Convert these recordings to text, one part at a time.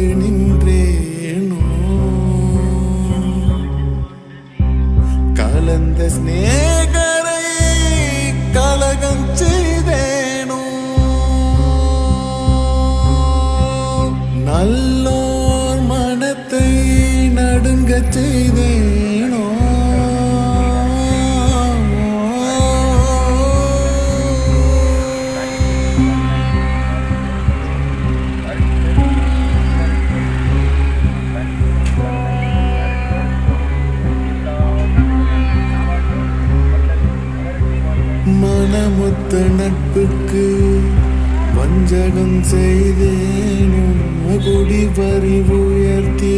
காத்து நின்றேனோ? கலந்த ஸ்நேகரை கலகம் செய்தேனோ? நல்லோர் மனத்தை நடுங்க செய்தேன்? மனமுத்த நட்புக்கு வஞ்சகம் செய்தேனும் குடி பறி உயர்த்தி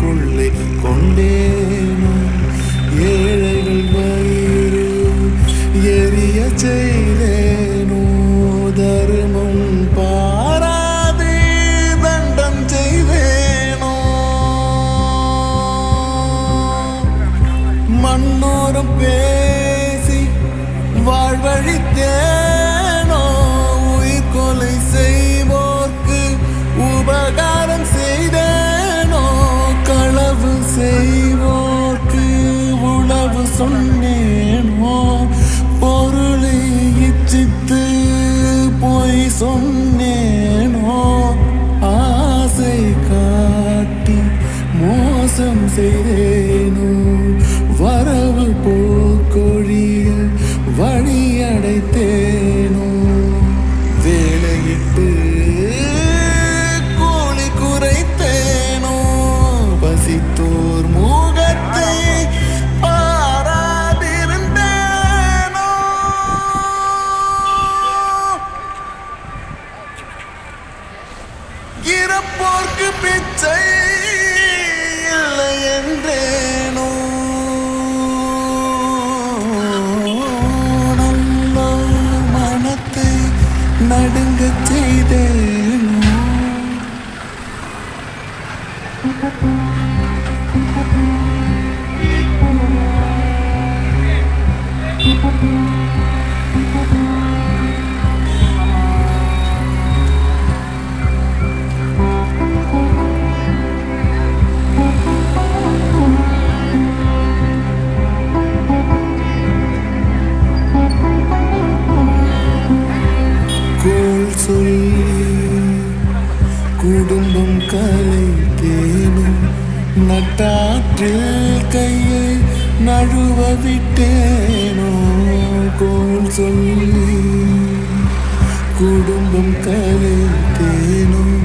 கொள்ளை கொண்டேனும் ஏழைகள் வயிறு எரிய செய்தேனோ தர்மம் பாராது தண்டம் செய்தேனோ. மண்ணோரம் பேசி வாழ்வழித்தே தேனும் வேலையிட்டு கூலி குறைத்தேனோ. பசித்தோர் மூகத்தை பாராதிருந்தேனோ. இறப்போர்க்கு பிச்சை there. குடும்பம் கலை தேனும் நட்டாற்றில் கையை நழுவ விட்டேனோ கோல் சொல்லி. குடும்பம் கலை தேனும்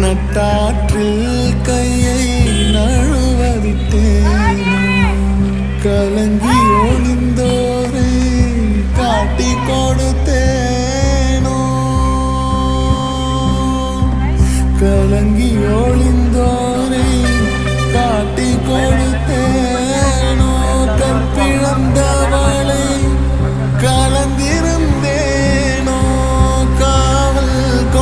நட்டாற்றில் கையை நழுவ விட்டேனோ கலங்கி ஒளிந்தோரை காட்டி கொடுத்தேனோ கலங்கி ஒளிந்தோரை காட்டி கொடுத்தேனோ